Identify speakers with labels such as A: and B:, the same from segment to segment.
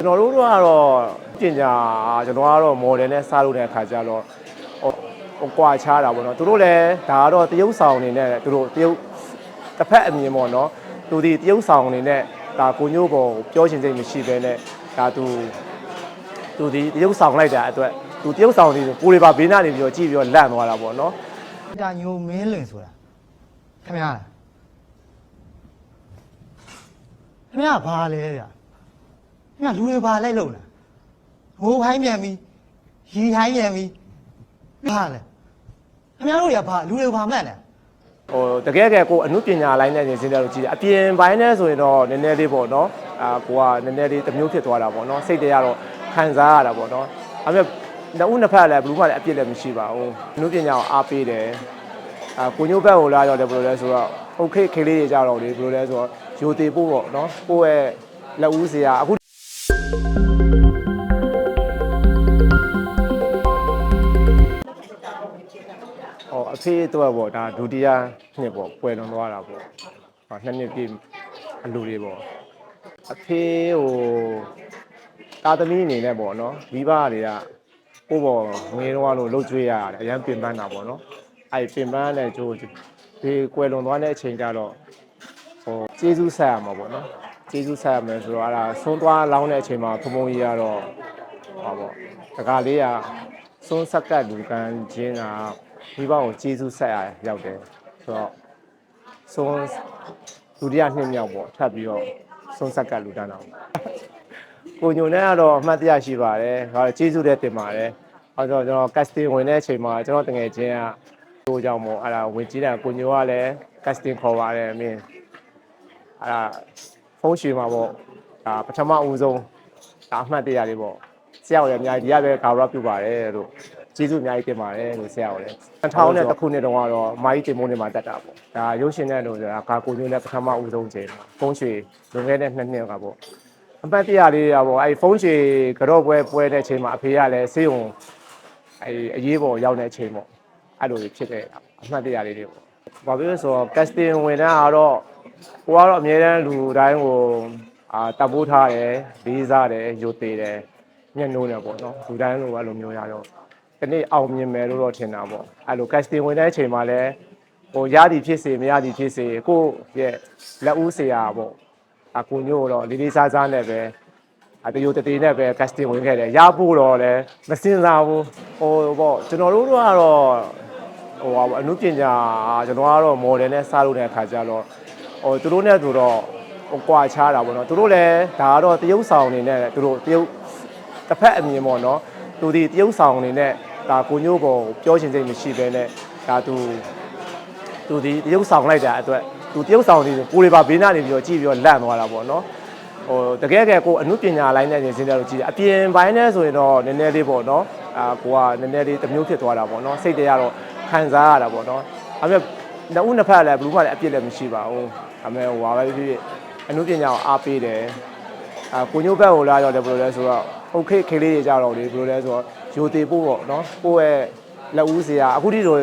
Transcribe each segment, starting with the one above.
A: ကျွန်တော်တို့ကတော့ပညာကျွန်တော်ကတော့ model နဲ့စားလို့တဲ့အခါကျတော့ဟိုဟိုကွာခြားတာပေါ့နော်သူတို့လည်းဒါကတော့တရုပ်ဆောင်အနေနဲ့သူတို့တရုပ်တစ်ဖက်အမြင်ပေါ့နော်သူဒီတရုပ်ဆောင်အနေနဲ့ဒါကိုညို့ပေါ်ပြောချင်စိတ်မရှိဘဲနဲ့ဒါသူသူဒီတရုပ်ဆောင်လိုက်တာအတွက်သူတရုပ်ဆောင်နေကိုယ်တွေပါဘေးနားနေပြီးတော့ကြည့်ပြီးတော့လန့်သွားတာပေါ့နော်
B: ဒါညိုမင်းလွင်ဆိုတာခင်ဗျားလားခင်ဗျားဘာလဲဗျာခ င်ဗျားလူတွေဘာလိုက်လို့လားငိုဟိုင်းပြန်ပြီးရီဟိုင်းပြန်ပြီးဘာလဲခင်ဗျားတို့တွေကဘာလူတွေဘာမှတ်လဲ
A: ဟိုတကယ်ကဲကိုအမှုပညာလိုင်းနဲ့နေစင်းတယ်လို့ကြည့်တယ်အပြင်ပိုင်းနဲ့ဆိုရင်တော့နည်းနည်းလေးပေါ့နော်အာကိုကနည်းနည်းလေးတစ်မျိုးဖြစ်သွားတာပေါ့နော်စိတ်တရားတော့ခံစားရတာပေါ့နော်အဲ့မဲ့နှစ်ဦးနှစ်ဖက်လည်းဘယ်သူမှလည်းအပြစ်လည်းမရှိပါဘူးအမှုပညာကိုအားပေးတယ်အာကိုညို့ဘက်ကိုလာတော့တယ်ဘယ်လိုလဲဆိုတော့ okay ခေလေးတွေကြတော့လေဘယ်လိုလဲဆိုတော့ယိုသေးဖို့ပေါ့နော်ကိုယ့်ရဲ့လက်ဦးစရာအခု ဖေတော့ပေါ့ဒါဒုတိယနှစ်ပေါ့ပွဲလွန်သွားတာပေါ့ဟောနှစ်နှစ်ပြည့်အလူတွေပေါ့အဖေဟိုတာသမီအနေနဲ့ပေါ့နော်မိဘတွေကကိုယ့်ဘောငွေတော့လို့လှုပ်ကြွေးရတယ်အရန်ပင်ပန်းတာပေါ့နော်အဲ့ပင်ပန်းတဲ့ကြိုးဒီကွယ်လွန်သွားတဲ့အချိန်ကျတော့ဟိုကျေးဇူးဆက်ရမှာပေါ့နော်ကျေးဇူးဆက်ရမယ်ဆိုတော့အဲ့ဒါဆုံးသွားလောင်းတဲ့အချိန်မှာဖုံဖုံကြီးကတော့ဟောပေါ့တကားလေးက ဆုံးဆက်ကတ်လူကန်ချင်းကမိဘကိုကျေးဇူးဆက်ရရောက်တယ်ဆိုတော့ဆုံးဒုတိယနှစ်မြောက်ပေါ့ထပ်ပြီးတော့ဆုံးဆက်ကတ်လူတန်းအောင်ကိုညုံနဲ့ကတော့အမှတ်တရရှိပါတယ်။ဟာကျေးဇူးတဲ့တင်ပါတယ်။အဲတော့ကျွန်တော် casting ဝင်တဲ့အချိန်မှာကျွန်တော်တငယ်ချင်းကဟိုကြောင့်မို့အဲ့ဒါဝင်ကြည့်တယ်ကိုညိုကလည်း casting ခေါ်ပါတယ်အမင်း။အဲ့ဒါဖုန်းရွှေမှာပေါ့ဒါပထမအဦးဆုံးဒါအမှတ်တရလေးပေါ့။ ဆရာကလည်းအများကြီးဒီကပဲကာရပြုပါတယ်လို့ကျေးဇူးအများကြီးတင်ပါတယ်လို့ဆရာကလည်း2000နဲ့တစ်ခုနှစ်တုန်းကတော့မာကြီးတင်မိုးနေမှာတက်တာပေါ့။ဒါရုပ်ရှင်နဲ့လို့ဆိုတာကာကိုညိုနဲ့ပထမအဦးဆုံးချိန်မှာဖုန်းရွှေလွန်ခဲ့တဲ့နှစ်နှစ်ကပေါ့အပတ်တရလေးရပေါ့အဲ့ဖုန်းချေကြော့ပွဲပွဲတဲ့အချိန်မှာအဖေကလည်းဆေးရုံအဲ့အရေးပေါ်ရောက်တဲ့အချိန်ပေါ့အဲ့လိုဖြစ်တဲ့အမှတ်တရလေးတွေပေါ့ဘာဖြစ်လို့ဆိုတော့ casting ဝင်တဲ့အားတော့ကိုကတော့အများတန်းလူတိုင်းကိုအာတပ်ပိုးထားတယ်လေးစားတယ်ယိုသေးတယ် ညှက်နှိုးတယ်ပေါ့နော်လူတိုင်းလိုအဲ့လိုမျိုးရတော့ဒီနေ့အောင်မြင်မယ်လို့တော့ထင်တာပေါ့အဲ့လို casting ဝင်တဲ့အချိန်မှာလည်းဟိုရသည်ဖြစ်စေမရသည်ဖြစ်စေကိုယ့်ရဲ့လက်ဦးစရာပေါ့အကူညို့တော့လေးလေးစားစားနဲ့ပဲအတယိုတတေနဲ့ပဲ casting ဝင်ခဲ့တယ်ရဖို့တော့လည်းမစင်စားဘူးဟိုပေါ့ကျွန်တော်တို့ကတော့ဟိုအမှုပညာကျွန်တော်ကတော့ model နဲ့စားလို့တဲ့အခါကျတော့ဟိုသူတို့နဲ့ဆိုတော့ဟိုကွာခြားတာပေါ့နော်သူတို့လည်းဒါကတော့တရုပ်ဆောင်အနေနဲ့သူတို့တရုပ် တစ်ဖက်အမြင်ပေါ့နော်သူဒီတရုပ်ဆောင်အနေနဲ့ဒါကိုညို့ပေါ်ပြောချင်စိတ်မရှိဘဲနဲ့ဒါသူသူဒီတရုပ်ဆောင်လိုက်တာအတွက်သူတရုပ်ဆောင်နေကိုယ်တွေပါဘေးနားနေပြီးတော့ကြည့်ပြီးတော့လန့်သွားတာပေါ့နော်ဟိုတကယ်ကဲကိုအမှုပညာလိုင်းနဲ့နေစင်းတယ်လို့ကြည့်တယ်အပြင်ပိုင်းနဲ့ဆိုရင်တော့နည်းနည်းလေးပေါ့နော်အာကိုကနည်းနည်းလေးတစ်မျိုးဖြစ်သွားတာပေါ့နော်စိတ်တရားတော့ခံစားရတာပေါ့နော်အမေနှစ်ဦးနှစ်ဖက်လည်းဘယ်သူမှလည်းအပြစ်လည်းမရှိပါဘူးအမေဟိုဟာပဲဖြစ်ဖြစ်အမှုပညာကိုအားပေးတယ် အာကိုညို့ဘက်ကိုလာတော့တယ်ဘယ်လိုလဲဆိုတော့ okay ခေလေးတွေကြတော့လေဘယ်လိုလဲဆိုတော့ယိုသေးဖို့ပေါ့နော်ကိုယ့်ရဲ့လက်ဦးစရာအခုထိဆို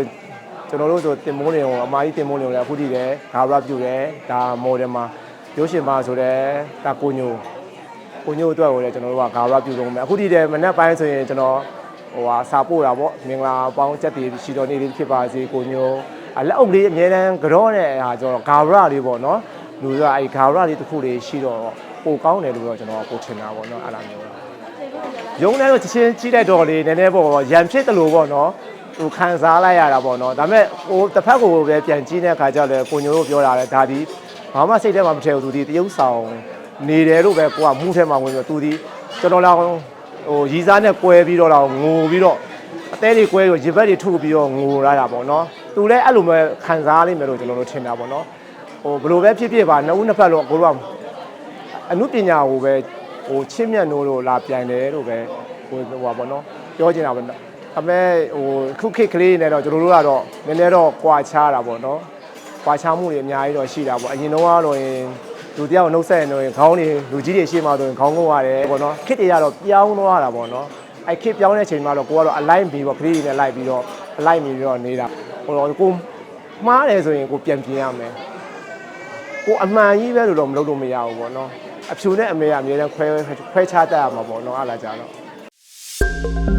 A: ကျွန်တော်တို့ဆိုတင်မိုးနေအောင်အမားကြီးတင်မိုးနေအောင်လည်းအခုထိလည်းဂါရပြုတယ်ဒါမော်ဒယ်မှာရုပ်ရှင်မှာဆိုတော့ဒါကိုညိုကိုညိုအတွက်ကိုလည်းကျွန်တော်တို့ကဂါရပြုဆုံးမယ်အခုထိလည်းမနေ့ပိုင်းဆိုရင်ကျွန်တော်ဟိုဟာစာပို့တာပေါ့မင်္ဂလာပေါင်းချက်တည်ရှိတော်နေလေးဖြစ်ပါစေကိုညိုအလက်အုပ်လေးအများတန်းကြောတဲ့ဟာကျွန်တော်ဂါရလေးပေါ့နော်လူကအဲ့ဂါရလေးတစ်ခုလေးရှိတော့ ပိုကောင်းတယ်လို့တော့ကျွန်တော်ပိုထင်တာပေါ့နော်အဲ့လိုမျိုးရုံးထဲတော့ချင်းချင်းကြီးတဲ့တော်လေးနည်းနည်းပေါ့ရံဖြစ်တယ်လို့ပေါ့နော်ဟိုခံစားလိုက်ရတာပေါ့နော်ဒါပေမဲ့ဟိုတစ်ဖက်ကိုပဲပြန်ကြည့်တဲ့အခါကျတော့ကိုညိုတို့ပြောတာလေဒါဒီဘာမှစိတ်ထဲမှာမထည့်ဘူးသူဒီတရုပ်ဆောင်နေတယ်လို့ပဲကိုကမူးထဲမှာဝင်ပြီးတော့သူဒီကျွန်တော်လာဟိုရီစားနဲ့ကွဲပြီးတော့လာငိုပြီးတော့အသေးလေးကွဲပြီးရေဘက်တွေထုတ်ပြီးတော့ငိုရတာပေါ့နော်သူလည်းအဲ့လိုပဲခံစားလိမ့်မယ်လို့ကျွန်တော်တို့ထင်တာပေါ့နော်ဟိုဘယ်လိုပဲဖြစ်ဖြစ်ပါနှစ်ဦးနှစ်ဖက်လို့ကိုတို့က အမှုပညာကိုပဲဟိုချင်းမြတ်နိုးလို့လာပြန်တယ်လို့ပဲဟိုဟိုပါပေါ့နော်ပြောချင်တာပေါ့နော်အမေဟိုခုခေတ်ကလေးနဲ့တော့ကျွန်တော်တို့ကတော့နည်းနည်းတော့ကွာခြားတာပေါ့နော်ကွာခြားမှုတွေအများကြီးတော့ရှိတာပေါ့အရင်တော့ကတော့ရင်လူတယောက်နှုတ်ဆက်ရင်တော့ရင်ခေါင်းတွေလူကြီးတွေရှေ့မှာဆိုရင်ခေါင်းငုံရတယ်ပေါ့နော်ခေတ်တွေကတော့ပြောင်းသွားတာပေါ့နော်အဲ့ခေတ်ပြောင်းတဲ့အချိန်မှာတော့ကိုကတော့အလိုက်ပြီးပေါ့ကလေးတွေနဲ့လိုက်ပြီးတော့အလိုက်ပြီးတော့နေတာဟိုတော့ကိုမှားတယ်ဆိုရင်ကိုပြန်ပြင်ရမယ်ကိုအမှန်ကြီးပဲလို့တော့မလုပ်လို့မရဘူးပေါ့နော် အဖြူနဲ့အမေကအမြဲတမ်းခွဲခွဲခြားတတ်ရမှာပေါ့နော်အားလာကြတော့